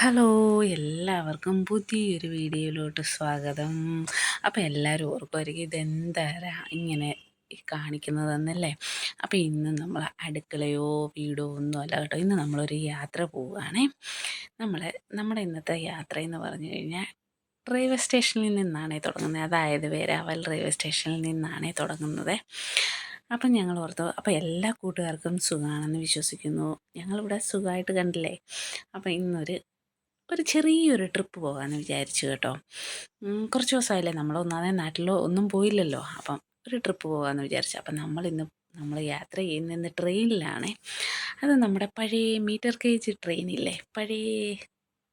Hello എല്ലാവർക്കും പുതിയൊരു വീഡിയോയിലോട്ട് സ്വാഗതം. അപ്പോൾ എല്ലാവരും ഓർക്കുമായിരിക്കും ഇതെന്താ ഇങ്ങനെ കാണിക്കുന്നതെന്നല്ലേ? അപ്പോൾ ഇന്ന് നമ്മൾ അടുക്കളയോ വീടോ ഒന്നും അല്ല കേട്ടോ. ഇന്ന് നമ്മളൊരു യാത്ര പോവുകയാണേ. നമ്മൾ നമ്മുടെ ഇന്നത്തെ യാത്ര എന്ന് പറഞ്ഞു കഴിഞ്ഞാൽ റെയിൽവേ സ്റ്റേഷനിൽ നിന്നാണേ തുടങ്ങുന്നത്. അതായത് വേരാവൽ റെയിൽവേ സ്റ്റേഷനിൽ നിന്നാണേ തുടങ്ങുന്നത്. അപ്പം ഞങ്ങൾ ഓർത്തു അപ്പോൾ എല്ലാ കൂട്ടുകാർക്കും സുഖമാണെന്ന് വിശ്വസിക്കുന്നു. ഞങ്ങളിവിടെ സുഖമായിട്ട് കണ്ടില്ലേ? അപ്പം ഇന്നൊരു ഒരു ചെറിയൊരു ട്രിപ്പ് പോകാമെന്ന് വിചാരിച്ചു കേട്ടോ. കുറച്ച് ദിവസമായില്ലേ നമ്മൾ ഒന്നാമതേ നാട്ടിലോ ഒന്നും പോയില്ലല്ലോ. അപ്പം ഒരു ട്രിപ്പ് പോകാമെന്ന് വിചാരിച്ചു. അപ്പം നമ്മളിന്ന് നമ്മൾ യാത്ര ചെയ്യുന്ന ട്രെയിനിലാണേ. അത് നമ്മുടെ പഴയ മീറ്റർ കേജ് ട്രെയിനില്ലേ? പഴയ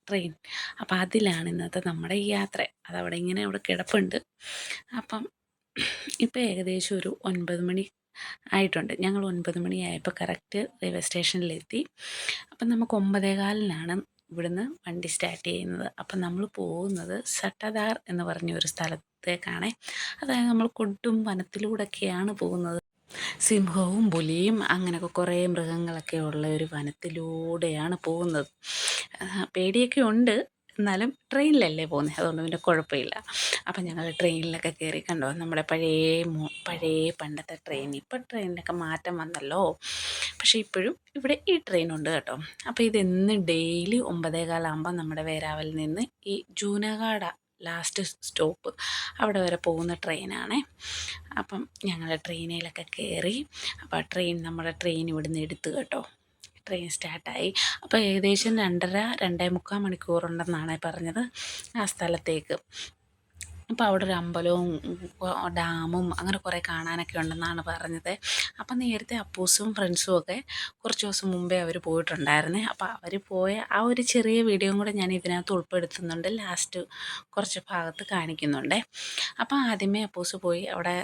ട്രെയിൻ. അപ്പം അതിലാണ് ഇന്നത്തെ നമ്മുടെ ഈ യാത്ര. അതവിടെ ഇങ്ങനെ അവിടെ കിടപ്പുണ്ട്. അപ്പം ഇപ്പം ഏകദേശം ഒരു ഒൻപത് മണി ആയിട്ടുണ്ട്. ഞങ്ങൾ ഒൻപത് മണിയായപ്പോൾ കറക്റ്റ് റെയിൽവേ സ്റ്റേഷനിലെത്തി. അപ്പം നമുക്ക് ഒമ്പതേകാലിനാണ് ഇവിടുന്ന് വണ്ടി സ്റ്റാർട്ട് ചെയ്യുന്നത്. അപ്പം നമ്മൾ പോകുന്നത് സട്ടദാർ എന്ന് പറഞ്ഞ ഒരു സ്ഥലത്തേക്കാണ്. അതായത് നമ്മൾ കൊടും വനത്തിലൂടെയൊക്കെയാണ് പോകുന്നത്. സിംഹവും പുലിയും അങ്ങനെയൊക്കെ കുറേ മൃഗങ്ങളൊക്കെ ഉള്ള ഒരു വനത്തിലൂടെയാണ് പോകുന്നത്. പേടിയൊക്കെ ഉണ്ട്. എന്നാലും ട്രെയിനിലല്ലേ പോകുന്നത് അതുകൊണ്ട് പിന്നെ കുഴപ്പമില്ല. അപ്പം ഞങ്ങൾ ട്രെയിനിലൊക്കെ കയറി കണ്ടോ. നമ്മുടെ പഴയ പഴയ പണ്ടത്തെ ട്രെയിൻ. ഇപ്പം ട്രെയിനിനൊക്കെ മാറ്റം വന്നല്ലോ. പക്ഷേ ഇപ്പോഴും ഇവിടെ ഈ ട്രെയിൻ ഉണ്ട് കേട്ടോ. അപ്പോൾ ഇതെന്ന് ഡെയിലി ഒമ്പതേ കാലാകുമ്പോൾ നമ്മുടെ വേരാവലിൽ നിന്ന് ഈ ജൂനഗാഡ ലാസ്റ്റ് സ്റ്റോപ്പ് അവിടെ വരെ പോകുന്ന ട്രെയിനാണേ. അപ്പം ഞങ്ങൾ ട്രെയിനിലൊക്കെ കയറി. അപ്പോൾ ട്രെയിൻ നമ്മുടെ ട്രെയിൻ ഇവിടുന്ന് എടുത്തു കേട്ടോ. ട്രെയിൻ സ്റ്റാർട്ടായി അപ്പോൾ ഏകദേശം രണ്ടര രണ്ടേ മുക്കാൽ മണിക്കൂറുണ്ടെന്നാണ് പറഞ്ഞത് ആ സ്ഥലത്തേക്ക്. അപ്പോൾ അവിടെ ഒരു അമ്പലവും ഡാമും അങ്ങനെ കുറേ കാണാനൊക്കെ ഉണ്ടെന്നാണ് പറഞ്ഞത്. അപ്പം നേരത്തെ അപ്പൂസും ഫ്രണ്ട്സും ഒക്കെ കുറച്ച് ദിവസം മുമ്പേ അവർ പോയിട്ടുണ്ടായിരുന്നേ. അപ്പോൾ അവർ പോയ ആ ഒരു ചെറിയ വീഡിയോയും കൂടെ ഞാൻ ഇതിനകത്ത് ഉൾപ്പെടുത്തുന്നുണ്ട്. ലാസ്റ്റ് കുറച്ച് ഭാഗത്ത് കാണിക്കുന്നുണ്ട്. അപ്പോൾ ആദ്യമേ അപ്പൂസ് പോയി അവിടെ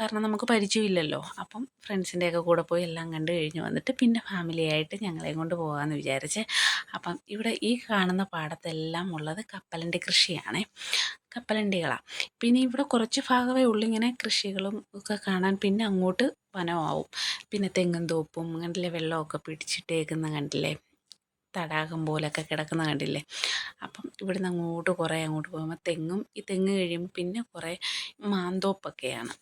കാരണം നമുക്ക് പരിചയമില്ലല്ലോ. അപ്പം ഫ്രണ്ട്സിന്റെയൊക്കെ കൂടെ പോയി എല്ലാം കണ്ടു കഴിഞ്ഞ് വന്നിട്ട് പിന്നെ ഫാമിലിയായിട്ട് ഞങ്ങളെയും കൊണ്ട് പോകാമെന്ന് വിചാരിച്ച് അപ്പം ഇവിടെ ഈ കാണുന്ന പാടത്തെല്ലാം ഉള്ളത് കപ്പലിന്റെ കൃഷിയാണേ. കപ്പലണ്ടികളാണ് പിന്നെ ഇവിടെ കുറച്ച് ഭാഗമേ ഉള്ളൂ ഇങ്ങനെ കൃഷികളും ഒക്കെ കാണാൻ പിന്നെ അങ്ങോട്ട് വനമാവും. പിന്നെ തെങ്ങും തോപ്പും കണ്ടില്ലേ? വെള്ളമൊക്കെ പിടിച്ചിട്ടേക്കുന്ന കണ്ടില്ലേ? തടാകം പോലൊക്കെ കിടക്കുന്ന കണ്ടില്ലേ? അപ്പം ഇവിടുന്ന് അങ്ങോട്ട് കുറേ അങ്ങോട്ട് പോകുമ്പോൾ തെങ്ങും ഈ തെങ്ങ് കഴിയുമ്പോൾ പിന്നെ കുറേ മാന്തോപ്പൊക്കെയാണ്.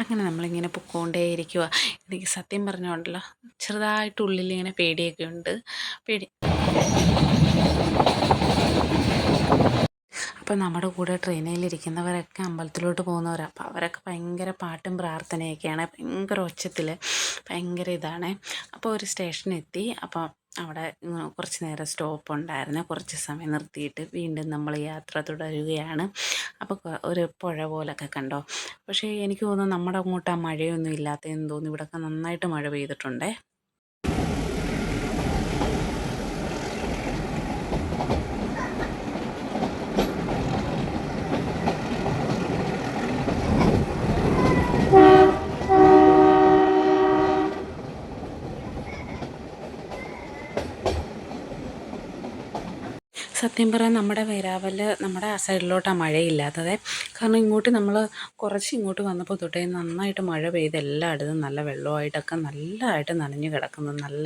അങ്ങനെ നമ്മളിങ്ങനെ പൊക്കോണ്ടേയിരിക്കുക എനിക്ക് സത്യം പറഞ്ഞോണ്ടല്ലോ ചെറുതായിട്ട് ഉള്ളിൽ ഇങ്ങനെ പേടിയൊക്കെ ഉണ്ട്. പേടി അപ്പം നമ്മുടെ കൂടെ ട്രെയിനിലിരിക്കുന്നവരൊക്കെ അമ്പലത്തിലോട്ട് പോകുന്നവരാണ് അപ്പോൾ അവരൊക്കെ ഭയങ്കര പാട്ടും പ്രാർത്ഥനയൊക്കെയാണ്. ഭയങ്കര ഒച്ചത്തിൽ ഭയങ്കര ഇതാണ്. അപ്പോൾ ഒരു സ്റ്റേഷനെത്തി അപ്പോൾ അവിടെ കുറച്ച് നേരം സ്റ്റോപ്പ് ഉണ്ടായിരുന്നു. കുറച്ച് സമയം നിർത്തിയിട്ട് വീണ്ടും നമ്മൾ യാത്ര തുടരുകയാണ്. അപ്പോൾ ഒരു പുഴ പോലൊക്കെ കണ്ടോ? പക്ഷേ എനിക്ക് തോന്നുന്നു നമ്മുടെ അങ്ങോട്ട് ആ മഴയൊന്നും ഇല്ലാത്തതെന്ന് തോന്നുന്നു ഇവിടെയൊക്കെ നന്നായിട്ട് മഴ പെയ്തിട്ടുണ്ടേ. സത്യം പറയാൻ നമ്മുടെ വേരാവൽ നമ്മുടെ ആ സൈഡിലോട്ടാണ് മഴയില്ലാത്തത്. കാരണം ഇങ്ങോട്ട് നമ്മൾ കുറച്ച് ഇങ്ങോട്ട് വന്നപ്പോൾ തൊട്ടേ നന്നായിട്ട് മഴ പെയ്ത് എല്ലായിടത്തും നല്ല വെള്ളമായിട്ടൊക്കെ നല്ലതായിട്ട് നനഞ്ഞു കിടക്കുന്നു. നല്ല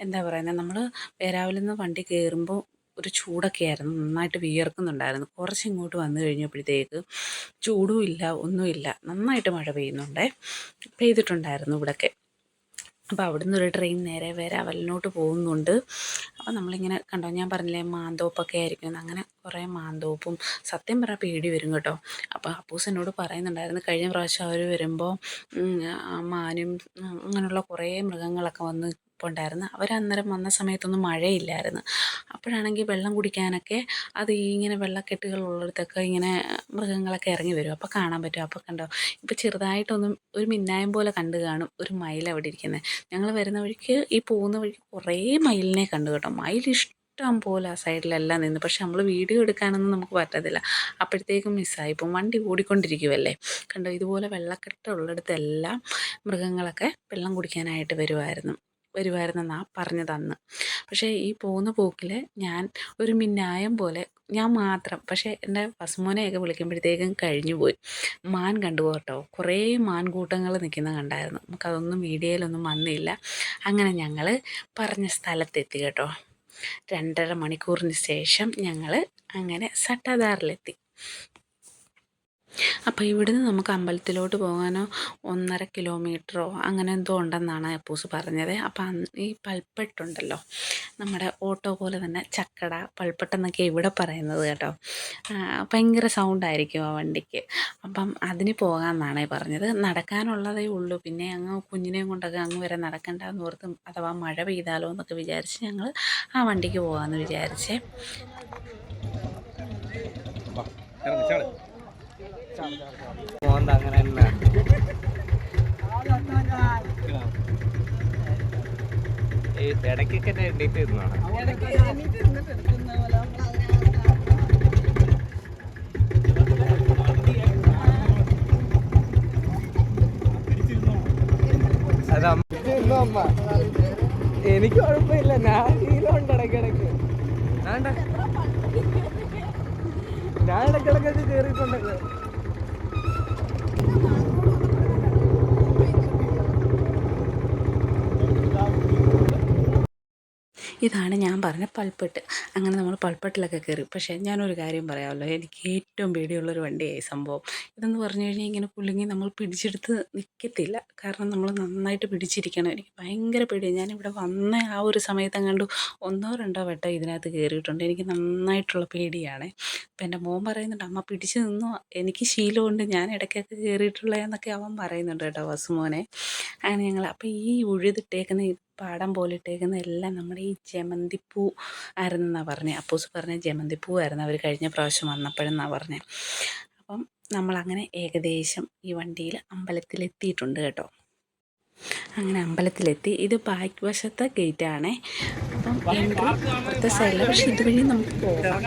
എന്താ പറയുന്നത് നമ്മൾ വേരാവലിൽ നിന്ന് വണ്ടി കയറുമ്പോൾ ഒരു ചൂടൊക്കെ ആയിരുന്നു. നന്നായിട്ട് വിയർക്കുന്നുണ്ടായിരുന്നു. കുറച്ച് ഇങ്ങോട്ട് വന്നു കഴിഞ്ഞപ്പോഴത്തേക്ക് ചൂടും ഇല്ല ഒന്നുമില്ല. നന്നായിട്ട് മഴ പെയ്യുന്നുണ്ടേ. പെയ്തിട്ടുണ്ടായിരുന്നു ഇവിടെയൊക്കെ അപ്പോൾ അവിടുന്ന് ഒരു ട്രെയിൻ നേരെ വേരാവലിനോട്ട് പോകുന്നുണ്ട്. അപ്പോൾ നമ്മളിങ്ങനെ കണ്ടോ ഞാൻ പറഞ്ഞില്ലേ മാന്തോപ്പൊക്കെ ആയിരിക്കും. അങ്ങനെ കുറേ മാന്തോപ്പും സത്യം പറഞ്ഞാൽ പേടി വരും കേട്ടോ. അപ്പോൾ അപ്പൂസ് എന്നോട് പറയുന്നുണ്ടായിരുന്നു കഴിഞ്ഞ പ്രാവശ്യം അവർ വരുമ്പോൾ മാനും അങ്ങനെയുള്ള കുറേ മൃഗങ്ങളൊക്കെ വന്ന് ഇപ്പോൾ ഉണ്ടായിരുന്നു അവരന്നേരം വന്ന സമയത്തൊന്നും മഴയില്ലായിരുന്നു. അപ്പോഴാണെങ്കിൽ വെള്ളം കുടിക്കാനൊക്കെ അത് ഇങ്ങനെ വെള്ളക്കെട്ടുകൾ ഉള്ളിടത്തൊക്കെ ഇങ്ങനെ മൃഗങ്ങളൊക്കെ ഇറങ്ങി വരും. അപ്പോൾ കാണാൻ പറ്റും. അപ്പോൾ കണ്ടോ ഇപ്പോൾ ചെറുതായിട്ടൊന്നും ഒരു മിന്നായം പോലെ കണ്ടു കാണും ഒരു മയിൽ അവിടെ ഇരിക്കുന്നത് ഞങ്ങൾ വരുന്ന വഴിക്ക് ഈ പോകുന്ന വഴിക്ക് കുറേ മയിലിനെ കണ്ടു കേട്ടോ. മയിൽ ഇഷ്ടം പോലെ ആ സൈഡിലെല്ലാം നിന്ന്. പക്ഷെ നമ്മൾ വീഡിയോ എടുക്കാനൊന്നും നമുക്ക് പറ്റത്തില്ല. അപ്പോഴത്തേക്കും മിസ്സായി. ഇപ്പം വണ്ടി ഓടിക്കൊണ്ടിരിക്കുമല്ലേ കണ്ടോ ഇതുപോലെ വെള്ളക്കെട്ടുള്ളിടത്തെല്ലാം മൃഗങ്ങളൊക്കെ വെള്ളം കുടിക്കാനായിട്ട് വരുമായിരുന്നു വരുമായിരുന്നെന്നാണ് പറഞ്ഞതന്ന്. പക്ഷേ ഈ പോകുന്ന പോക്കിൽ ഞാൻ ഒരു മിന്നായം പോലെ ഞാൻ മാത്രം പക്ഷേ എന്റെ പസുമോനെയൊക്കെ വിളിക്കുമ്പോഴത്തേക്കും കഴിഞ്ഞു പോയി മാൻ കണ്ടു കേട്ടോ കുറേ മാൻകൂട്ടങ്ങൾ നിൽക്കുന്ന കണ്ടായിരുന്നു. നമുക്കതൊന്നും വീഡിയോയിലൊന്നും വന്നില്ല. അങ്ങനെ ഞങ്ങൾ പറഞ്ഞ സ്ഥലത്തെത്തി കേട്ടോ. രണ്ടര മണിക്കൂറിന് ശേഷം ഞങ്ങൾ അങ്ങനെ സട്ടാദാറിലെത്തി. അപ്പോൾ ഇവിടുന്ന് നമുക്ക് അമ്പലത്തിലോട്ട് പോകാനോ ഒന്നര കിലോമീറ്ററോ അങ്ങനെ എന്തോ ഉണ്ടെന്നാണ് അപ്പൂസ് പറഞ്ഞത്. അപ്പം അന്ന് ഈ പൽപ്പെട്ടുണ്ടല്ലോ നമ്മുടെ ഓട്ടോ പോലെ തന്നെ ചക്കട പൽപ്പെട്ടെന്നൊക്കെ ഇവിടെ പറയുന്നത് കേട്ടോ. ഭയങ്കര സൗണ്ടായിരിക്കും ആ വണ്ടിക്ക്. അപ്പം അതിന് പോകാമെന്നാണ് പറഞ്ഞത്. നടക്കാനുള്ളതേ ഉള്ളൂ. പിന്നെ അങ്ങ് കുഞ്ഞിനെയും കൊണ്ടൊക്കെ അങ്ങ് വരെ നടക്കണ്ടെന്ന് ഓർത്ത് അഥവാ മഴ പെയ്താലോ എന്നൊക്കെ വിചാരിച്ച് ഞങ്ങൾ ആ വണ്ടിക്ക് പോകാമെന്ന് വിചാരിച്ചേ. അങ്ങനെ തന്നെ ഇടയ്ക്കൊക്കെ എണ്ണീറ്റ് ഇരുന്നാണ് എനിക്ക് കുഴപ്പമില്ല. ഞാൻ ശീലമുണ്ട് ഇടയ്ക്കിടയ്ക്ക്. ഞാൻ ഇടയ്ക്കിടയ്ക്കൊക്കെ കയറിയിട്ടുണ്ടല്ലോ ഇതാണ് ഞാൻ പറഞ്ഞ പൾപ്പെട്ട്. അങ്ങനെ നമ്മൾ പൾപ്പെട്ടിലൊക്കെ കയറി. പക്ഷേ ഞാനൊരു കാര്യം പറയാമല്ലോ. എനിക്ക് ഏറ്റവും പേടിയുള്ളൊരു വണ്ടിയായി സംഭവം. ഇതെന്ന് പറഞ്ഞു കഴിഞ്ഞാൽ ഇങ്ങനെ കുലുങ്ങി നമ്മൾ പിടിച്ചെടുത്ത് നിൽക്കത്തില്ല കാരണം നമ്മൾ നന്നായിട്ട് പിടിച്ചിരിക്കണം. എനിക്ക് ഭയങ്കര പേടിയാണ് ഞാനിവിടെ വന്ന ആ ഒരു സമയത്ത് കണ്ടു ഒന്നോ രണ്ടോ വട്ടം ഇതിനകത്ത് കയറിയിട്ടുണ്ട്. എനിക്ക് നന്നായിട്ടുള്ള പേടിയാണ്. അപ്പം എന്റെ മോൻ പറയുന്നുണ്ട് അമ്മ പിടിച്ച് നിന്നോ. എനിക്ക് ശീലമുണ്ട്. ഞാൻ ഇടയ്ക്കൊക്കെ കയറിയിട്ടുള്ളതെന്നൊക്കെ അവൻ പറയുന്നുണ്ട് കേട്ടോ വസുമോനെ. അങ്ങനെ ഞങ്ങൾ അപ്പോൾ ഈ ഉഴുതിട്ടേക്കുന്ന പാടം പോലെ ഇട്ടേക്കുന്ന എല്ലാം നമ്മുടെ ഈ ജമന്തിപ്പൂ ആയിരുന്നെന്നാണ് പറഞ്ഞത് അപ്പൂസ് പറഞ്ഞ ജമന്തിപ്പൂ ആയിരുന്നു അവർ കഴിഞ്ഞ പ്രാവശ്യം വന്നപ്പോഴെന്നാണ് പറഞ്ഞത് അപ്പം നമ്മളങ്ങനെ ഏകദേശം ഈ വണ്ടിയിൽ അമ്പലത്തിലെത്തിയിട്ടുണ്ട് കേട്ടോ. അങ്ങനെ അമ്പലത്തിലെത്തി. ഇത് ബാക്ക് വശത്തെ ഗേറ്റാണേ. അപ്പം അപ്പുറത്തെ സൈഡിൽ പക്ഷെ ഇതുവഴി നമുക്ക് പോകാം.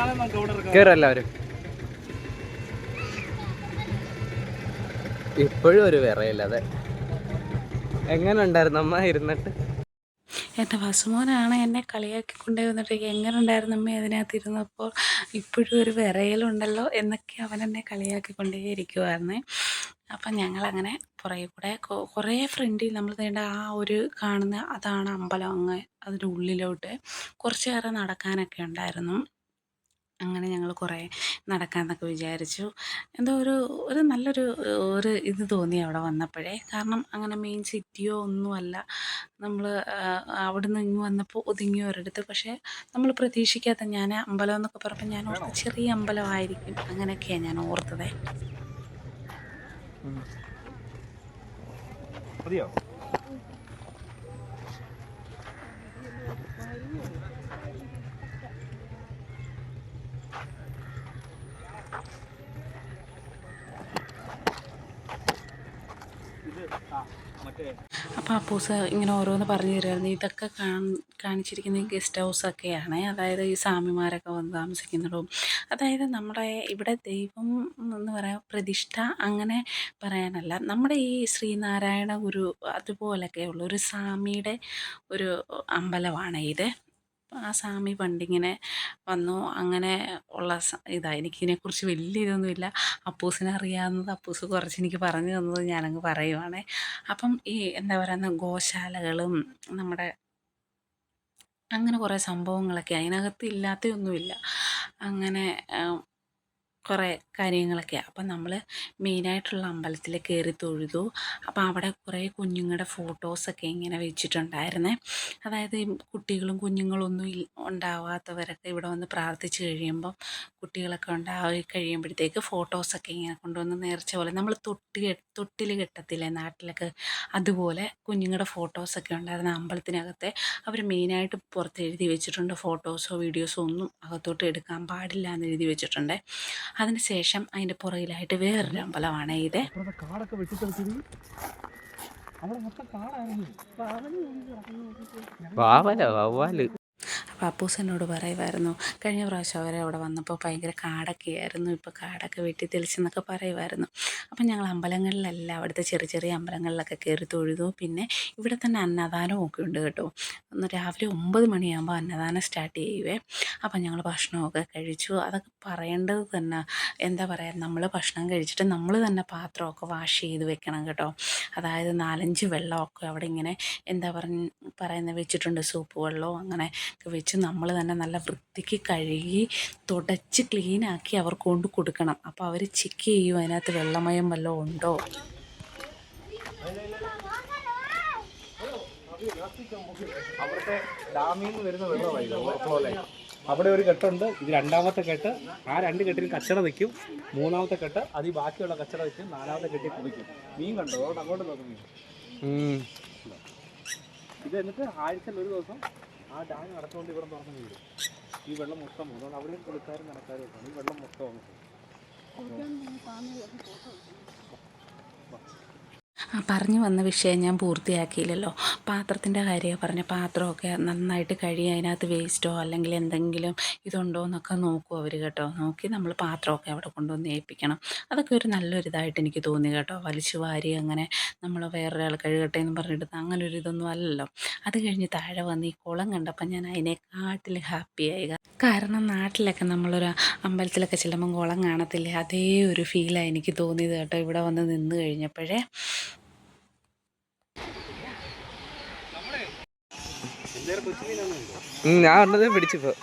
ഇപ്പോഴും ഒരു വിറയില്ലാതെ എങ്ങനെ ഉണ്ടായിരുന്നു അമ്മ ഇരുന്നിട്ട്? എന്റെ വസുമോനാണ് എന്നെ കളിയാക്കി കൊണ്ടേ എങ്ങനെ ഉണ്ടായിരുന്നു അമ്മ അതിനകത്ത് ഇരുന്നപ്പോൾ ഇപ്പോഴും ഒരു വിറയലുണ്ടല്ലോ എന്നൊക്കെ അവൻ എന്നെ കളിയാക്കി കൊണ്ടേ ഇരിക്കുമായിരുന്നേ അപ്പം ഞങ്ങളങ്ങനെ പുറകെ കൂടെ കുറേ ഫ്രണ്ടിൽ നമ്മൾ തേണ്ട ആ ഒരു കാണുന്ന അതാണ് അമ്പലം അങ്ങ് അതിന്റെ ഉള്ളിലോട്ട്. കുറച്ച് നേരം നടക്കാനൊക്കെ ഉണ്ടായിരുന്നു. അങ്ങനെ ഞങ്ങൾ കുറേ നടക്കാമെന്നൊക്കെ വിചാരിച്ചു. എന്തോ ഒരു ഒരു നല്ലൊരു ഒരു ഇത് തോന്നി അവിടെ വന്നപ്പോഴേ. കാരണം അങ്ങനെ മെയിൻ സിറ്റിയോ ഒന്നുമല്ല. നമ്മൾ അവിടെ നിന്ന് ഇങ്ങ് വന്നപ്പോൾ ഒതുങ്ങി ഒരിടത്ത്. പക്ഷേ നമ്മൾ പ്രതീക്ഷിക്കാത്ത ഞാൻ അമ്പലം എന്നൊക്കെ പറഞ്ഞപ്പോൾ ഞാൻ ഓർത്ത് ചെറിയ അമ്പലമായിരിക്കും. അങ്ങനെയൊക്കെയാണ് ഞാൻ ഓർത്തത്. മതിയോ? അപ്പോൾ അപ്പൂസ് ഇങ്ങനെ ഓരോന്ന് പറഞ്ഞു തരുമായിരുന്നു ഇതൊക്കെ കാണിച്ചിരിക്കുന്ന ഗസ്റ്റ് ഹൗസൊക്കെയാണ് അതായത് ഈ സ്വാമിമാരൊക്കെ വന്ന് താമസിക്കുന്നതും. അതായത് നമ്മുടെ ഇവിടെ ദൈവം എന്ന് പറയാൻ പ്രതിഷ്ഠ അങ്ങനെ പറയാനല്ല. നമ്മുടെ ഈ ശ്രീനാരായണ ഗുരു അതുപോലൊക്കെ ഉള്ള ഒരു സ്വാമിയുടെ ഒരു അമ്പലമാണ് ഇത് ആ സ്വാമി പണ്ടിങ്ങനെ വന്നു. അങ്ങനെ ഉള്ള ഇതാണ് ഇതാ എനിക്കിതിനെക്കുറിച്ച് വലിയ ഇതൊന്നുമില്ല അപ്പൂസിനെ അറിയാവുന്നത് അപ്പൂസ് കുറച്ച് എനിക്ക് പറഞ്ഞു തന്നത് ഞാനങ്ങ് പറയുവാണേ. അപ്പം ഈ എന്താ പറയുന്ന ഗോശാലകളും നമ്മുടെ അങ്ങനെ കുറേ സംഭവങ്ങളൊക്കെ അതിനകത്ത് ഇല്ലാത്തതൊന്നുമില്ല. അങ്ങനെ കുറേ കാര്യങ്ങളൊക്കെയാണ് അപ്പം നമ്മൾ മെയിനായിട്ടുള്ള അമ്പലത്തിൽ കയറി തൊഴുതു. അപ്പോൾ അവിടെ കുറേ കുഞ്ഞുങ്ങളുടെ ഫോട്ടോസൊക്കെ ഇങ്ങനെ വെച്ചിട്ടുണ്ടായിരുന്നേ. അതായത് കുട്ടികളും കുഞ്ഞുങ്ങളും ഇൽ- ഉണ്ടാവാത്തവരൊക്കെ ഇവിടെ വന്ന് പ്രാർത്ഥിച്ച് കഴിയുമ്പം കുട്ടികളൊക്കെ ഉണ്ടായി കഴിയുമ്പോഴത്തേക്ക് ഫോട്ടോസൊക്കെ ഇങ്ങനെ കൊണ്ടുവന്ന് നേർച്ച പോലെ നമ്മൾ തൊട്ടി തൊട്ടിൽ കെട്ടത്തില്ലേ നാട്ടിലൊക്കെ അതുപോലെ കുഞ്ഞുങ്ങളുടെ ഫോട്ടോസൊക്കെ ഉണ്ടായിരുന്ന അമ്പലത്തിനകത്തെ അവർ മെയിനായിട്ട് പുറത്ത് എഴുതി വെച്ചിട്ടുണ്ട്. ഫോട്ടോസോ വീഡിയോസോ ഒന്നും അകത്തോട്ട് എടുക്കാൻ പാടില്ല എന്ന് എഴുതി വെച്ചിട്ടുണ്ട്. അതിന് ശേഷം അതിന്റെ പുറകിലായിട്ട് വേറൊരു അമ്പലമാണ് ഇത്. കാടൊക്കെ വെട്ടിത്തെളിച്ചത് അവിടെ മൊത്തം കാടായിരുന്നു. വാവലോ വവ്വാൽ. അപ്പോൾ അപ്പൂസ് എന്നോട് പറയുമായിരുന്നു കഴിഞ്ഞ പ്രാവശ്യം അവരെ അവിടെ വന്നപ്പോൾ ഭയങ്കര കാടൊക്കെയായിരുന്നു ഇപ്പോൾ കാടൊക്കെ വെട്ടി തെളിച്ചെന്നൊക്കെ പറയുമായിരുന്നു അപ്പം ഞങ്ങൾ അമ്പലങ്ങളിലെല്ലാം അവിടുത്തെ ചെറിയ ചെറിയ അമ്പലങ്ങളിലൊക്കെ കയറി തൊഴുതു. പിന്നെ ഇവിടെ തന്നെ അന്നദാനവും ഒക്കെ ഉണ്ട് കേട്ടോ. ഒന്ന് രാവിലെ ഒമ്പത് മണിയാകുമ്പോൾ അന്നദാനം സ്റ്റാർട്ട് ചെയ്യുവേ. അപ്പം ഞങ്ങൾ ഭക്ഷണമൊക്കെ കഴിച്ചു. അതൊക്കെ പറയേണ്ടത് തന്നെ എന്താ പറയുക നമ്മൾ ഭക്ഷണം കഴിച്ചിട്ട് നമ്മൾ തന്നെ പാത്രമൊക്കെ വാഷ് ചെയ്ത് വെക്കണം കേട്ടോ. അതായത് നാലഞ്ച് വെള്ളമൊക്കെ അവിടെ ഇങ്ങനെ എന്താ പറഞ്ഞ പറയുന്നത് വെച്ചിട്ടുണ്ട് സൂപ്പ് വെള്ളമോ അങ്ങനെ ഒക്കെ വെച്ച് നമ്മൾ തന്നെ നല്ല വൃത്തിക്ക് കഴുകി തുടച്ച് ക്ലീനാക്കി അവർക്ക് കൊണ്ട് കൊടുക്കണം. അപ്പോൾ അവർ ചെക്ക് ചെയ്യും അതിനകത്ത് വെള്ളമയം വല്ലതും ഉണ്ടോ? അവിടുത്തെ ഡാമിൽ നിന്ന് വരുന്ന വെള്ളമായിരുന്നു ഓവർഫ്ലോ ലൈൻ അവിടെ ഒരു കെട്ടുണ്ട് ഇത് രണ്ടാമത്തെ കെട്ട്. ആ രണ്ട് കെട്ടിൽ കച്ചട നിൽക്കും മൂന്നാമത്തെ കെട്ട് അത് ബാക്കിയുള്ള കച്ചട വെക്കും. നാലാമത്തെ കെട്ടിൽ കുടിക്കും മീൻ കണ്ടോ? അതുകൊണ്ട് അങ്ങോട്ട് നോക്കും മീൻ ഇത് എന്നിട്ട് ആഴ്ചയിൽ ഒരു ദിവസം ആ ഡാം നടത്തുകൊണ്ട് ഇവിടെ തുറന്നു വീടും ഈ വെള്ളം മൊത്തം പോകും അതുകൊണ്ട് അവിടെയും കുളിക്കാരും നടക്കാരും ഈ വെള്ളം മൊത്തം ആ പറഞ്ഞു വന്ന വിഷയം ഞാൻ പൂർത്തിയാക്കിയില്ലല്ലോ. പാത്രത്തിന്റെ കാര്യമാണ് പറഞ്ഞ പാത്രമൊക്കെ നന്നായിട്ട് കഴുകി അതിനകത്ത് വേസ്റ്റോ അല്ലെങ്കിൽ എന്തെങ്കിലും ഇതുണ്ടോ എന്നൊക്കെ നോക്കും അവർ കേട്ടോ. നോക്കി നമ്മൾ പാത്രമൊക്കെ അവിടെ കൊണ്ടുവന്ന് ഏൽപ്പിക്കണം. അതൊക്കെ ഒരു നല്ലൊരു ഇതായിട്ട് എനിക്ക് തോന്നി കേട്ടോ. വലിച്ചു വാരി അങ്ങനെ നമ്മൾ വേറൊരാൾ കഴുകട്ടെ എന്ന് പറഞ്ഞിട്ട് അങ്ങനെ ഒരു ഇതൊന്നും അല്ലല്ലോ. അത് കഴിഞ്ഞ് താഴെ വന്ന് ഈ കുളം കണ്ടപ്പോൾ ഞാൻ അതിനെ കാട്ടിൽ ഹാപ്പിയായി കാരണം നാട്ടിലൊക്കെ നമ്മളൊരു അമ്പലത്തിലൊക്കെ ചെല്ലുമ്പം കുളം കാണത്തില്ലേ? അതേ ഒരു ഫീലാണ് എനിക്ക് തോന്നിയത് കേട്ടോ. ഇവിടെ വന്ന് നിന്ന് കഴിഞ്ഞപ്പോഴേ. ഞാൻ പറഞ്ഞത് പിടിച്ചിപ്പോ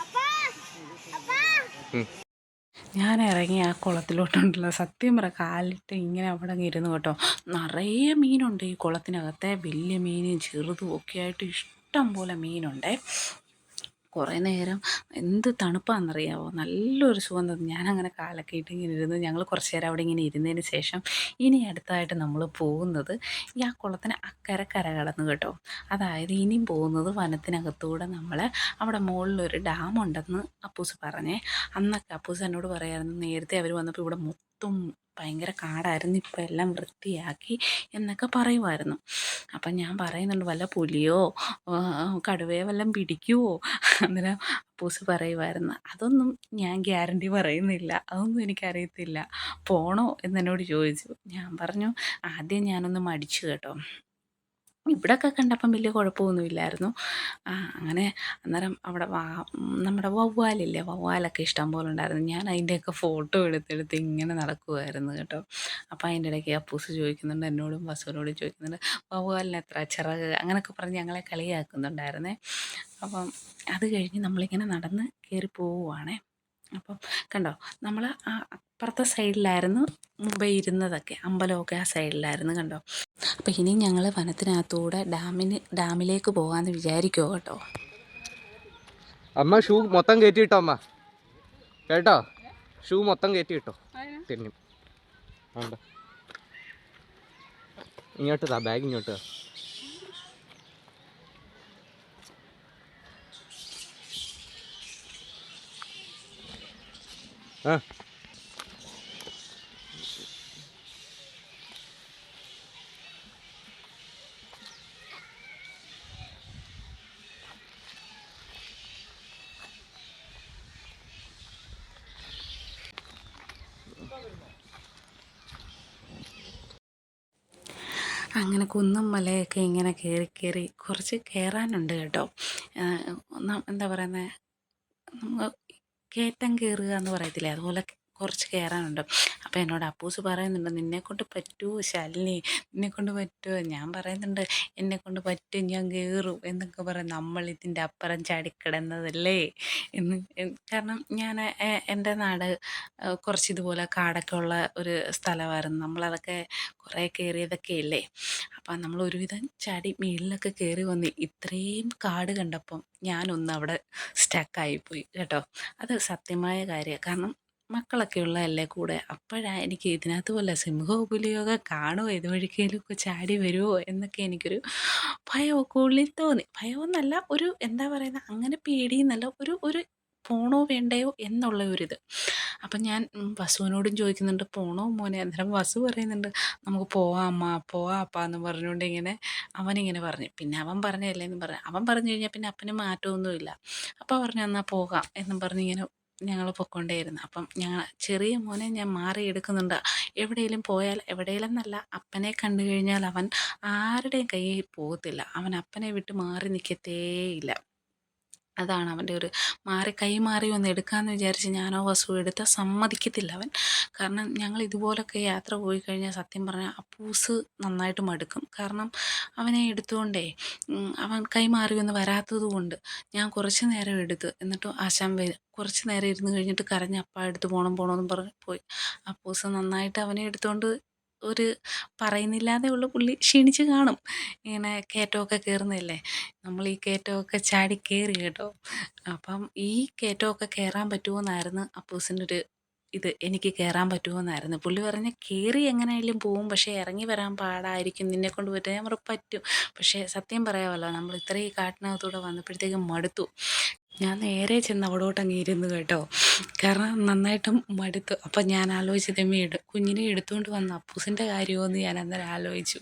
ഞാൻ ഇറങ്ങി ആ കുളത്തിലോട്ടുണ്ടല്ലോ സത്യം പറ കാലിട്ട് ഇങ്ങനെ അവിടെ ഇരുന്ന് കേട്ടോ. നിറയെ മീനുണ്ട് ഈ കുളത്തിനകത്തെ. വലിയ മീനും ചെറുതും ഒക്കെ ആയിട്ട് ഇഷ്ടം പോലെ മീനുണ്ടേ. കുറേ നേരം എന്ത് തണുപ്പാണെന്നറിയാമോ നല്ലൊരു സുഗന്ധം ഞാനങ്ങനെ കാലൊക്കെ ഇട്ട് ഇങ്ങനെ ഇരുന്ന് ഞങ്ങൾ കുറച്ച് നേരം അവിടെ ഇങ്ങനെ ഇരുന്നതിന് ശേഷം ഇനി അടുത്തായിട്ട് നമ്മൾ പോകുന്നത് ഈ ആ കുളത്തിന് അക്കരെ കര കടന്നു കേട്ടോ. അതായത് ഇനിയും പോകുന്നത് വനത്തിനകത്തൂടെ നമ്മൾ അവിടെ മുകളിലൊരു ഡാം ഉണ്ടെന്ന് അപ്പൂസ് പറഞ്ഞേ. അന്നൊക്കെ അപ്പൂസ് എന്നോട് പറയായിരുന്നു നേരത്തെ അവർ വന്നപ്പോൾ ഇവിടെ മൊത്തം ഭയങ്കര കാടായിരുന്നു. ഇപ്പോൾ എല്ലാം വൃത്തിയാക്കി എന്നൊക്കെ പറയുമായിരുന്നു അപ്പം ഞാൻ പറയുന്നുണ്ട് വല്ല പുലിയോ കടുവയോ വല്ലതും പിടിക്കുവോ? അങ്ങനെ അപ്പൂസ് പറയുമായിരുന്നു അതൊന്നും ഞാൻ ഗ്യാരണ്ടി പറയുന്നില്ല. അതൊന്നും എനിക്കറിയത്തില്ല. പോണോ എന്നെന്നോട് ചോദിച്ചു. ഞാൻ പറഞ്ഞു ആദ്യം ഞാനൊന്ന് മടിച്ചു കേട്ടോ. ഇവിടെയൊക്കെ കണ്ടപ്പം വലിയ കുഴപ്പമൊന്നുമില്ലായിരുന്നു അങ്ങനെ അന്നേരം അവിടെ വാ നമ്മുടെ വവ്വാലില്ലേ വവ്വാലൊക്കെ ഇഷ്ടം പോലെ ഉണ്ടായിരുന്നു. ഞാൻ അതിന്റെയൊക്കെ ഫോട്ടോ എടുത്തെടുത്ത് ഇങ്ങനെ നടക്കുമായിരുന്നു കേട്ടോ. അപ്പോൾ അതിന്റെ ഇടയ്ക്ക് അപ്പൂസ് ചോദിക്കുന്നുണ്ട് എന്നോടും വസുവിനോടും ചോദിക്കുന്നുണ്ട് വവ്വാലിന് എത്ര ചിറക്? അങ്ങനെയൊക്കെ പറഞ്ഞ് ഞങ്ങളെ കളിയാക്കുന്നുണ്ടായിരുന്നേ. അപ്പം അത് കഴിഞ്ഞ് നമ്മളിങ്ങനെ നടന്ന് കയറി പോവുകയാണേ അപ്പം കണ്ടോ നമ്മൾ ആ അപ്പുറത്തെ സൈഡിലായിരുന്നു മുമ്പേ ഇരുന്നതൊക്കെ അമ്പലമൊക്കെ ആ സൈഡിലായിരുന്നു കണ്ടോ. അപ്പം ഇനി ഞങ്ങൾ വനത്തിനകത്തൂടെ ഡാമിന് ഡാമിലേക്ക് പോകാമെന്ന് വിചാരിക്കുമോ കേട്ടോ. അമ്മ ഷൂ മൊത്തം കയറ്റി കിട്ടോ അമ്മ? കേട്ടോ? ഷൂ മൊത്തം കയറ്റി കിട്ടോ തിരിഞ്ഞു. ഇങ്ങോട്ട് താ ബാഗ് ഇങ്ങോട്ട് അങ്ങനെ കുന്നും മലയൊക്കെ ഇങ്ങനെ കയറി കയറി കുറച്ച് കയറാനുണ്ട് കേട്ടോ. എന്താ പറയുന്നത് നമ്മൾ കയറ്റം കയറുക എന്ന് പറയത്തില്ലേ? അതുപോലെ കുറച്ച് കയറാനുണ്ട് അപ്പോൾ എന്നോട് അപ്പൂസ് പറയുന്നുണ്ട് നിന്നെക്കൊണ്ട് പറ്റുമോ ശാലിനി നിന്നെക്കൊണ്ട് പറ്റുമോ ഞാൻ പറയുന്നുണ്ട് എന്നെക്കൊണ്ട് പറ്റും ഞാൻ കയറും എന്നൊക്കെ പറയും. നമ്മൾ ഇതിന്റെ അപ്പുറം ചാടിക്കിടന്നതല്ലേ എന്ന് കാരണം ഞാൻ എന്റെ നാട് കുറച്ച് ഇതുപോലെ കാടൊക്കെ ഉള്ള ഒരു സ്ഥലമായിരുന്നു. നമ്മളതൊക്കെ കുറേ കയറിയതൊക്കെ ഇല്ലേ? അപ്പം നമ്മൾ ഒരുവിധം ചാടി മേളിലൊക്കെ കയറി വന്ന് ഇത്രയും കാട് കണ്ടപ്പം ഞാനൊന്ന് അവിടെ സ്റ്റക്കായിപ്പോയി കേട്ടോ. അത് സത്യമായ കാര്യമാണ്. കാരണം മക്കളൊക്കെ ഉള്ളതല്ലേ കൂടെ? അപ്പോഴാണ് എനിക്ക് ഇതിനകത്ത് പോലെ സിംഹവും പുലിയൊക്കെ കാണുമോ ഇതുവഴിക്കേലൊക്കെ ചാടി വരുമോ എന്നൊക്കെ എനിക്കൊരു ഭയമൊക്കെ ഉള്ളിൽ തോന്നി. ഭയമൊന്നല്ല ഒരു എന്താ പറയുന്നത് അങ്ങനെ പേടിയെന്നല്ല ഒരു ഒരു പോണോ വേണ്ടയോ എന്നുള്ള ഒരിത്. അപ്പം ഞാൻ വസുവിനോടും ചോദിക്കുന്നുണ്ട് പോണോ മോനെ? അന്നേരം വസു പറയുന്നുണ്ട് നമുക്ക് പോവാം അമ്മ പോവാം അപ്പ എന്ന് പറഞ്ഞുകൊണ്ട് ഇങ്ങനെ അവനിങ്ങനെ പറഞ്ഞു. പിന്നെ അവൻ പറഞ്ഞല്ലേ എന്ന് പറഞ്ഞു അവൻ പറഞ്ഞു കഴിഞ്ഞാൽ പിന്നെ അപ്പന് മാറ്റമൊന്നുമില്ല. അപ്പം പറഞ്ഞു എന്നാൽ പോകാം എന്നും പറഞ്ഞ് ഇങ്ങനെ ഞങ്ങൾ പൊയ്ക്കൊണ്ടേയിരുന്നു അപ്പം ഞങ്ങൾ ചെറിയ മോനെ ഞാൻ മാറി എടുക്കുന്നുണ്ട്. എവിടെയെങ്കിലും പോയാൽ എവിടെയെങ്കിലും എന്നല്ല അപ്പനെ കണ്ടു കഴിഞ്ഞാൽ അവൻ ആരുടെയും കയ്യിൽ പോകത്തില്ല. അവൻ അപ്പനെ വിട്ട് മാറി നിൽക്കത്തേയില്ല അതാണ് അവന്റെ ഒരു മാറി കൈ മാറി ഒന്ന് എടുക്കാമെന്ന് വിചാരിച്ച് ഞാനോ വസു എടുത്താൽ സമ്മതിക്കത്തില്ല അവൻ. കാരണം ഞങ്ങൾ ഇതുപോലൊക്കെ യാത്ര പോയി കഴിഞ്ഞാൽ സത്യം പറഞ്ഞാൽ അപ്പൂസ് നന്നായിട്ട് മടുക്കും. കാരണം അവനെ എടുത്തുകൊണ്ടേ അവൻ കൈ മാറി ഒന്ന് വരാത്തത് കൊണ്ട് ഞാൻ കുറച്ച് നേരം എടുത്ത് എന്നിട്ട് ആശാൻ കുറച്ച് നേരം ഇരുന്ന് കഴിഞ്ഞിട്ട് കരഞ്ഞ് അപ്പ എടുത്ത് പോകണം പോകണമെന്ന് പറഞ്ഞ് പോയി. അപ്പൂസ് നന്നായിട്ട് അവനെ എടുത്തുകൊണ്ട് ഒരു പറയുന്നില്ലാതെ ഉള്ള പുള്ളി ക്ഷീണിച്ച് കാണും. ഇങ്ങനെ കയറ്റമൊക്കെ കയറുന്നതല്ലേ? നമ്മൾ ഈ കയറ്റമൊക്കെ ചാടി കയറി കേട്ടോ. അപ്പം ഈ കയറ്റമൊക്കെ കയറാൻ പറ്റുമോയെന്നായിരുന്നു അപ്പൂസിന്റെ ഒരു ഇത്. എനിക്ക് കയറാൻ പറ്റുമോയെന്നായിരുന്നു പുള്ളി പറഞ്ഞ് കയറി എങ്ങനെയായാലും പോവും. പക്ഷേ ഇറങ്ങി വരാൻ പാടായിരിക്കും. നിന്നെ കൊണ്ട് പറ്റും ഞാൻ പറ്റും. പക്ഷേ സത്യം പറയാമല്ലോ നമ്മൾ ഇത്രയും കാട്ടിനകത്തൂടെ വന്നപ്പോഴത്തേക്കും മടുത്തു. ഞാൻ നേരെ ചെന്ന് അവിടോട്ട് അങ്ങ് ഇരുന്നു കേട്ടോ. കാരണം നന്നായിട്ട് മടുത്തു. അപ്പം ഞാൻ ആലോചിച്ചത് എമ്മ കുഞ്ഞിനെ എടുത്തുകൊണ്ട് വന്ന അപ്പൂസിന്റെ കാര്യമോ എന്ന് ഞാൻ അന്നേരം ആലോചിച്ചു.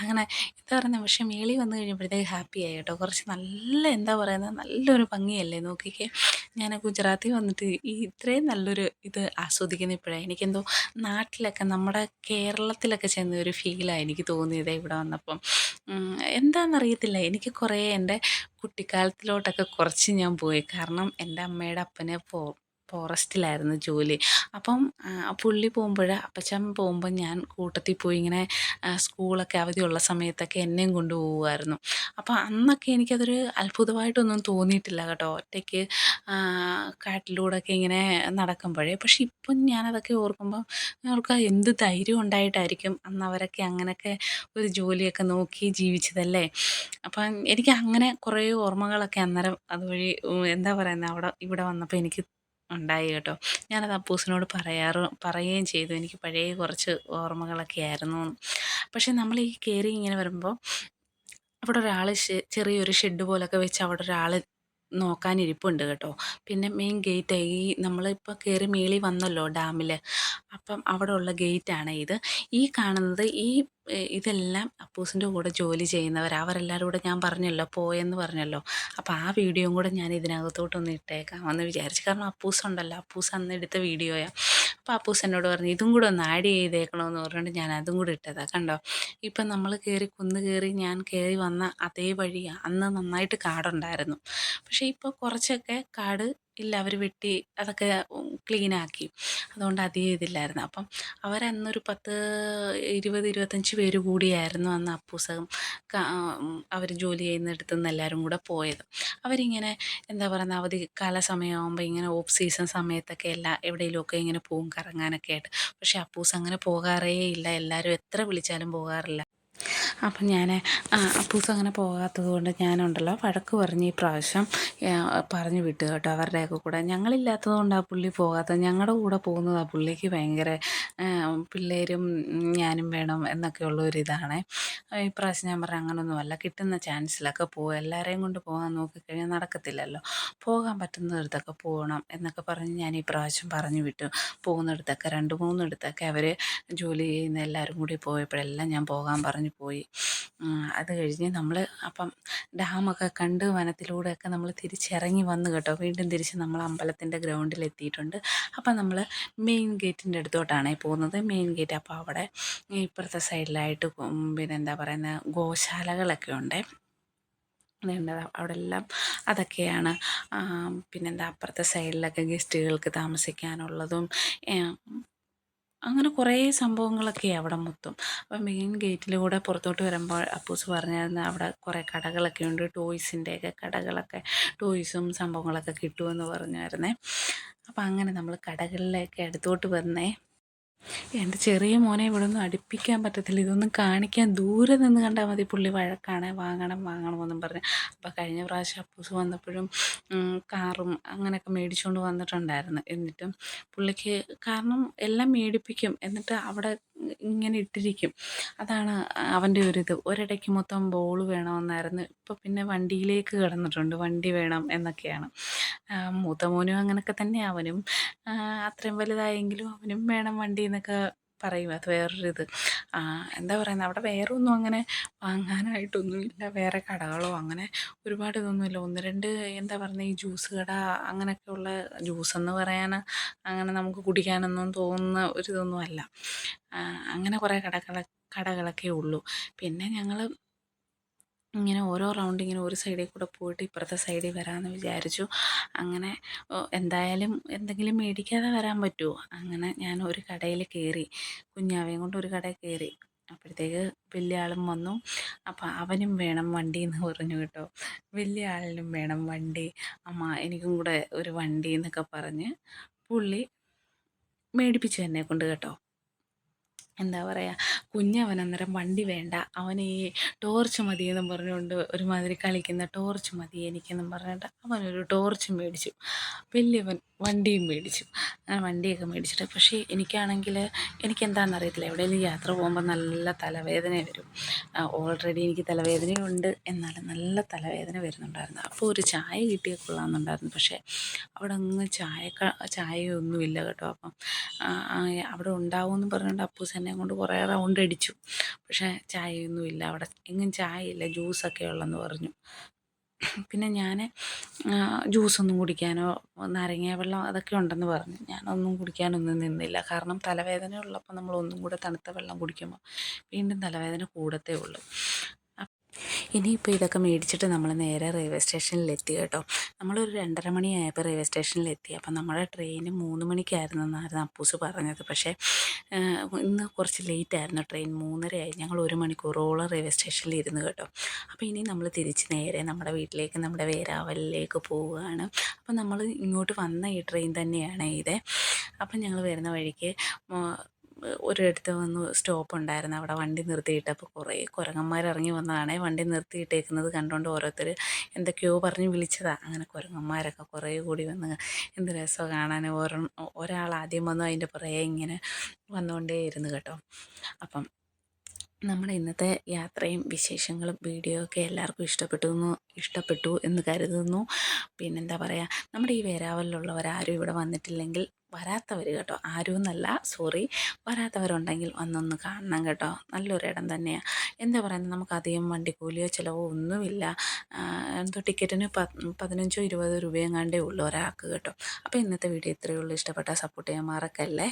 അങ്ങനെ എന്താ പറയുന്നത് പക്ഷേ മേളി വന്നു കഴിഞ്ഞപ്പോഴത്തേക്ക് ഹാപ്പി ആയി കേട്ടോ. കുറച്ച് നല്ല എന്താ പറയുന്നത് നല്ലൊരു ഭംഗിയല്ലേ നോക്കിക്കേ. ഞാൻ ഗുജറാത്തിൽ വന്നിട്ട് ഈ ഇത്രയും നല്ലൊരു ഇത് ആസ്വദിക്കുന്ന ഇപ്പോഴാണ് എനിക്കെന്തോ നാട്ടിലൊക്കെ നമ്മുടെ കേരളത്തിലൊക്കെ ചെന്ന ഒരു ഫീലാണ് എനിക്ക് തോന്നിയത് ഇവിടെ വന്നപ്പം. എന്താണെന്നറിയത്തില്ല എനിക്ക് കുറേ എന്റെ കുട്ടിക്കാലത്തിലോട്ടൊക്കെ കുറച്ച് ഞാൻ പോയി. കാരണം എന്റെ അമ്മയുടെ അപ്പനെ ഫോ ഫോറസ്റ്റിലായിരുന്നു ജോലി. അപ്പം പുള്ളി പോകുമ്പോൾ അപ്പച്ചൻ പോകുമ്പോൾ ഞാൻ കൂട്ടത്തിൽ പോയി ഇങ്ങനെ സ്കൂളൊക്കെ അവധിയുള്ള സമയത്തൊക്കെ എന്നെയും കൊണ്ടുപോകുമായിരുന്നു അപ്പോൾ അന്നൊക്കെ എനിക്കതൊരു അത്ഭുതമായിട്ടൊന്നും തോന്നിയിട്ടില്ല കേട്ടോ. ഒറ്റയ്ക്ക് കാട്ടിലൂടെ കാട്ടിലൂടെയൊക്കെ ഇങ്ങനെ നടക്കുമ്പോഴേ. പക്ഷെ ഇപ്പം ഞാനതൊക്കെ ഓർക്കുമ്പോൾ അവർക്ക് എന്ത് ധൈര്യം ഉണ്ടായിട്ടായിരിക്കും അന്ന് അവരൊക്കെ അങ്ങനെയൊക്കെ ഒരു ജോലിയൊക്കെ നോക്കി ജീവിച്ചതല്ലേ? അപ്പം എനിക്ക് അങ്ങനെ കുറേ ഓർമ്മകളൊക്കെ അന്നേരം അതുവഴി എന്താ പറയുന്നത് അവിടെ ഇവിടെ വന്നപ്പോൾ എനിക്ക് ഉണ്ടായി കേട്ടോ. ഞാനത് അപ്പൂസിനോട് പറയാറ് പറയുകയും ചെയ്തു. എനിക്ക് പഴയ കുറച്ച് ഓർമ്മകളൊക്കെ ആയിരുന്നു. പക്ഷേ നമ്മൾ ഈ കയറി ഇങ്ങനെ വരുമ്പോൾ അവിടെ ഒരാൾ ചെറിയൊരു ഷെഡ് പോലൊക്കെ വെച്ച് അവിടെ ഒരാൾ നോക്കാനിരിപ്പുണ്ട് കേട്ടോ. പിന്നെ മെയിൻ ഗേറ്റ് ഈ നമ്മളിപ്പോൾ കയറി മേളിൽ വന്നല്ലോ ഡാമിൽ അപ്പം അവിടെ ഉള്ള ഗേറ്റാണ് ഇത്. ഈ കാണുന്നത് ഈ ഇതെല്ലാം അപ്പൂസിന്റെ കൂടെ ജോലി ചെയ്യുന്നവർ അവരെല്ലാവരും കൂടെ ഞാൻ പറഞ്ഞല്ലോ പോയെന്ന് പറഞ്ഞല്ലോ. അപ്പോൾ ആ വീഡിയോയും കൂടെ ഞാൻ ഇതിനകത്തോട്ടൊന്ന് ഇട്ടേക്കാമെന്ന് വിചാരിച്ചു. കാരണം അപ്പൂസ് ഉണ്ടല്ലോ അപ്പൂസ് അന്ന് എടുത്ത വീഡിയോയാണ് അപ്പോൾ അപ്പൂസ് എന്നോട് പറഞ്ഞു ഇതും കൂടെ ഒന്ന് ആഡ് ചെയ്തേക്കണമെന്ന് പറഞ്ഞുകൊണ്ട് ഞാൻ അതും കൂടെ ഇട്ടതാണ് കണ്ടോ? ഇപ്പം നമ്മൾ കയറി കുന്ന് കയറി ഞാൻ കയറി വന്ന അതേ വഴിയാണ് അന്ന് നന്നായിട്ട് കാടുണ്ടായിരുന്നു. പക്ഷേ ഇപ്പോൾ കുറച്ചൊക്കെ കാട് ഇല്ല അവർ വെട്ടി അതൊക്കെ ക്ലീനാക്കി. അതുകൊണ്ട് അധികം ഇതില്ലായിരുന്നു. അപ്പം അവരന്നൊരു പത്ത് ഇരുപത് ഇരുപത്തഞ്ച് പേര് കൂടിയായിരുന്നു അന്ന് അപ്പൂസകം അവർ ജോലി ചെയ്യുന്നിടത്തു നിന്ന് എല്ലാവരും കൂടെ പോയത്. അവരിങ്ങനെ എന്താ പറയുന്നത് അവധി കാല സമയമാകുമ്പോൾ ഇങ്ങനെ ഓഫ് സീസൺ സമയത്തൊക്കെ എല്ലാ എവിടെയെങ്കിലുമൊക്കെ ഇങ്ങനെ പോകും കറങ്ങാനൊക്കെ ആയിട്ട്. പക്ഷേ അപ്പൂസ് അങ്ങനെ പോകാറേ ഇല്ല എല്ലാവരും എത്ര വിളിച്ചാലും പോകാറില്ല. അപ്പം ഞാൻ അപ്പൂസ് അങ്ങനെ പോകാത്തത് കൊണ്ട് ഞാനുണ്ടല്ലോ വഴക്ക് പറഞ്ഞ് ഈ പ്രാവശ്യം പറഞ്ഞു വിട്ടു കേട്ടോ അവരുടെയൊക്കെ കൂടെ. ഞങ്ങളില്ലാത്തത് കൊണ്ട് ആ പുള്ളി പോകാത്തത്. ഞങ്ങളുടെ കൂടെ പോകുന്നത് ആ പുള്ളിക്ക് ഭയങ്കര പിള്ളേരും ഞാനും വേണം എന്നൊക്കെയുള്ള ഒരു ഇതാണ്. ഈ പ്രാവശ്യം ഞാൻ പറഞ്ഞു അങ്ങനൊന്നുമല്ല കിട്ടുന്ന ചാൻസിലൊക്കെ പോകും എല്ലാവരെയും കൊണ്ട് പോകാൻ നോക്കിക്കഴിഞ്ഞാൽ നടക്കത്തില്ലല്ലോ. പോകാൻ പറ്റുന്നിടത്തൊക്കെ പോകണം എന്നൊക്കെ പറഞ്ഞ് ഞാൻ ഈ പ്രാവശ്യം പറഞ്ഞു വിട്ടു. പോകുന്നിടത്തൊക്കെ രണ്ട് മൂന്നിടത്തൊക്കെ അവർ ജോലി ചെയ്യുന്ന എല്ലാവരും കൂടി പോയപ്പോഴെല്ലാം ഞാൻ പോകാൻ പറഞ്ഞു പോയി. അത് കഴിഞ്ഞ് നമ്മൾ അപ്പം ഡാമൊക്കെ കണ്ട് വനത്തിലൂടെയൊക്കെ നമ്മൾ തിരിച്ചിറങ്ങി വന്നു കേട്ടോ. വീണ്ടും തിരിച്ച് നമ്മൾ അമ്പലത്തിന്റെ ഗ്രൗണ്ടിൽ എത്തിയിട്ടുണ്ട് അപ്പം നമ്മൾ മെയിൻ ഗേറ്റിന്റെ അടുത്തോട്ടാണ് പോകുന്നത്. മെയിൻ ഗേറ്റ് അപ്പോൾ അവിടെ ഇപ്പുറത്തെ സൈഡിലായിട്ട് പിന്നെ എന്താ പറയുന്നത് ഗോശാലകളൊക്കെ ഉണ്ട്. അവിടെ എല്ലാം അതൊക്കെയാണ് പിന്നെന്താ അപ്പുറത്തെ സൈഡിലൊക്കെ ഗസ്റ്റുകൾക്ക് താമസിക്കാനുള്ളതും അങ്ങനെ കുറേ സംഭവങ്ങളൊക്കെ അവിടെ മൊത്തം. അപ്പം മെയിൻ ഗേറ്റിലൂടെ പുറത്തോട്ട് വരുമ്പോൾ അപ്പൂസ് പറഞ്ഞായിരുന്നു അവിടെ കുറേ കടകളൊക്കെ ഉണ്ട്. ടോയ്സിന്റെയൊക്കെ കടകളൊക്കെ ടോയ്സും സംഭവങ്ങളൊക്കെ കിട്ടുമെന്ന് പറഞ്ഞായിരുന്നേ. അപ്പം അങ്ങനെ നമ്മൾ കടകളിലേക്ക് അടുത്തോട്ട് വന്നേ. എന്റെ ചെറിയ മോനെ ഇവിടെ ഒന്നും അടുപ്പിക്കാൻ പറ്റത്തില്ല. ഇതൊന്നും കാണിക്കാൻ ദൂരെ നിന്ന് കണ്ടാൽ മതി. പുള്ളി വഴക്കാണ്. വാങ്ങണം വാങ്ങണം വാങ്ങണമെന്നും പറഞ്ഞ്. അപ്പോൾ കഴിഞ്ഞ പ്രാവശ്യം അപ്പൂസ് വന്നപ്പോഴും കാറും അങ്ങനെയൊക്കെ മേടിച്ചുകൊണ്ട് വന്നിട്ടുണ്ടായിരുന്നു. എന്നിട്ടും പുള്ളിക്ക് കാരണം എല്ലാം മേടിപ്പിക്കും. എന്നിട്ട് അവിടെ ഇങ്ങനെ ഇട്ടിരിക്കും. അതാണ് അവന്റെ ഒരിത് ഒരിടയ്ക്ക് മൊത്തം ബോൾ വേണമെന്നായിരുന്നു. ഇപ്പോൾ പിന്നെ വണ്ടിയിലേക്ക് കിടന്നിട്ടുണ്ട്. വണ്ടി വേണം എന്നൊക്കെയാണ്. മൂത്ത മോനും അങ്ങനെയൊക്കെ തന്നെ അവനും അത്രയും വലുതായെങ്കിലും അവനും വേണം വണ്ടി എന്നൊക്കെ പറയും. അത് വേറൊരിത്. എന്താ പറയുന്നത് അവിടെ വേറെ ഒന്നും അങ്ങനെ വാങ്ങാനായിട്ടൊന്നുമില്ല. വേറെ കടകളോ അങ്ങനെ ഒരുപാട് ഇതൊന്നുമില്ല. ഒന്ന് രണ്ട് എന്താ പറയുന്നത് ഈ ജ്യൂസ് കട അങ്ങനെയൊക്കെയുള്ള ജ്യൂസെന്ന് പറയാൻ അങ്ങനെ നമുക്ക് കുടിക്കാനൊന്നും തോന്നുന്ന ഒരു അല്ല അങ്ങനെ കുറേ കടകളൊക്കെ കടകളൊക്കെ ഉള്ളൂ. പിന്നെ ഞങ്ങൾ ഇങ്ങനെ ഓരോ റൗണ്ട് ഇങ്ങനെ ഒരു സൈഡിൽ കൂടെ പോയിട്ട് ഇപ്പുറത്തെ സൈഡിൽ വരാമെന്ന് വിചാരിച്ചു. അങ്ങനെ എന്തായാലും എന്തെങ്കിലും മേടിക്കാതെ വരാൻ പറ്റുമോ അങ്ങനെ ഞാൻ ഒരു കടയിൽ കയറി കുഞ്ഞാവയും കൊണ്ട് ഒരു കടയിൽ കയറി അപ്പോഴത്തേക്ക് വലിയ ആളും വന്നു. അപ്പോൾ അവനും വേണം വണ്ടി എന്ന് പറഞ്ഞു കേട്ടോ. വലിയ ആളിനും വേണം വണ്ടി. അമ്മ എനിക്കും കൂടെ ഒരു വണ്ടി എന്നൊക്കെ പറഞ്ഞ് പുള്ളി മേടിപ്പിച്ചു എന്നെ കൊണ്ട് കേട്ടോ. എന്താ പറയുക കുഞ്ഞവൻ അന്നേരം വണ്ടി വേണ്ട അവന് ഈ ടോർച്ച് മതിയെന്നും പറഞ്ഞുകൊണ്ട് ഒരുമാതിരി കളിക്കുന്ന ടോർച്ച് മതി എനിക്കെന്നും പറഞ്ഞിട്ട് അവനൊരു ടോർച്ച് മേടിച്ചു. വലിയവൻ വണ്ടിയും മേടിച്ചു. അങ്ങനെ വണ്ടിയൊക്കെ മേടിച്ചിട്ട്. പക്ഷേ എനിക്കാണെങ്കിൽ എനിക്കെന്താണെന്ന് അറിയത്തില്ല എവിടെയെങ്കിലും യാത്ര പോകുമ്പോൾ നല്ല തലവേദന വരും. ഓൾറെഡി എനിക്ക് തലവേദനയുണ്ട് എന്നാലും നല്ല തലവേദന വരുന്നുണ്ടായിരുന്നു. അപ്പോൾ ഒരു ചായ കിട്ടിയാൽ കൊള്ളാമെന്നുണ്ടായിരുന്നു. പക്ഷേ അവിടെ അങ്ങ് ചായക്ക ചായയൊന്നുമില്ല കേട്ടോ. അപ്പം അവിടെ ഉണ്ടാവുമെന്ന് പറഞ്ഞുകൊണ്ട് അപ്പൂസ് എന്നെ കൊണ്ട് കുറേ റൗണ്ട് അടിച്ചു. പക്ഷേ ചായയൊന്നുമില്ല. അവിടെ എങ്ങും ചായയില്ല. ജ്യൂസൊക്കെ ഉള്ളെന്ന് പറഞ്ഞു. പിന്നെ ഞാൻ ജ്യൂസൊന്നും കുടിക്കാനോ നാരങ്ങ വെള്ളം അതൊക്കെ ഉണ്ടെന്ന് പറഞ്ഞു. ഞാനൊന്നും കുടിക്കാനൊന്നും നിന്നില്ല. കാരണം തലവേദന ഉള്ളപ്പോൾ നമ്മൾ ഒന്നും കൂടെ തണുത്ത വെള്ളം കുടിക്കുമ്പോൾ വീണ്ടും തലവേദന കൂടത്തേ ഉള്ളൂ. ഇനിയിപ്പോൾ ഇതൊക്കെ മേടിച്ചിട്ട് നമ്മൾ നേരെ റെയിൽവേ സ്റ്റേഷനിലെത്തി കേട്ടോ. നമ്മളൊരു രണ്ടര മണിയായപ്പോൾ റെയിൽവേ സ്റ്റേഷനിലെത്തി അപ്പം നമ്മുടെ ട്രെയിൻ മൂന്ന് മണിക്കായിരുന്നു എന്നായിരുന്നു അപ്പൂസ് പറഞ്ഞത്. പക്ഷേ ഇന്ന് കുറച്ച് ലേറ്റ് ആയിരുന്നു ട്രെയിൻ മൂന്നരയായി. ഞങ്ങൾ ഒരു മണിക്കൂറോളം റെയിൽവേ സ്റ്റേഷനിൽ ഇരുന്ന് കേട്ടോ. അപ്പോൾ ഇനി നമ്മൾ തിരിച്ച് നേരെ നമ്മുടെ വീട്ടിലേക്ക് നമ്മുടെ വേരാവലിലേക്ക് പോവുകയാണ്. അപ്പം നമ്മൾ ഇങ്ങോട്ട് വന്ന ഈ ട്രെയിൻ തന്നെയാണ് ഇത്. അപ്പം ഞങ്ങൾ വരുന്ന വഴിക്ക് ഒരിടത്ത് വന്ന് സ്റ്റോപ്പ് ഉണ്ടായിരുന്നു. അവിടെ വണ്ടി നിർത്തിയിട്ട് അപ്പോൾ കുറേ കുരങ്ങന്മാർ ഇറങ്ങി വന്നതാണ്. വണ്ടി നിർത്തിയിട്ടേക്കുന്നത് കണ്ടുകൊണ്ട് ഓരോരുത്തർ എന്തൊക്കെയോ പറഞ്ഞ് വിളിച്ചതാണ് അങ്ങനെ കുരങ്ങന്മാരൊക്കെ കുറേ കൂടി വന്ന് എന്ത് രസമാണ് കാണാൻ. ഓരോ ഒരാൾ ആദ്യം വന്നു അതിന്റെ പുറകെ ഇങ്ങനെ വന്നുകൊണ്ടേയിരുന്നു കേട്ടോ. അപ്പം നമ്മുടെ ഇന്നത്തെ യാത്രയും വിശേഷങ്ങളും വീഡിയോ ഒക്കെ എല്ലാവർക്കും ഇഷ്ടപ്പെട്ടു എന്ന് ഇഷ്ടപ്പെട്ടു എന്ന് കരുതുന്നു. പിന്നെന്താ പറയുക നമ്മുടെ ഈ വേരാവലിലുള്ളവരാരും ഇവിടെ വന്നിട്ടില്ലെങ്കിൽ വരാത്തവർ കേട്ടോ. ആരും എന്നല്ല സോറി വരാത്തവരുണ്ടെങ്കിൽ വന്നൊന്ന് കാണണം കേട്ടോ. നല്ലൊരു ഇടം തന്നെയാണ് എന്താ പറയുന്നത് നമുക്ക് അധികം വണ്ടിക്കൂലിയോ ചിലവോ ഒന്നുമില്ല. എന്തോ ടിക്കറ്റിന് പതിനഞ്ചോ ഇരുപതോ രൂപയെങ്ങാണ്ടേ ഉള്ളൂ ഒരാൾക്ക് കേട്ടോ. അപ്പോൾ ഇന്നത്തെ വീഡിയോ ഇത്രയേ ഉള്ളൂ. ഇഷ്ടപ്പെട്ടാൽ സപ്പോർട്ട് ചെയ്യാൻ മറക്കല്ലേ?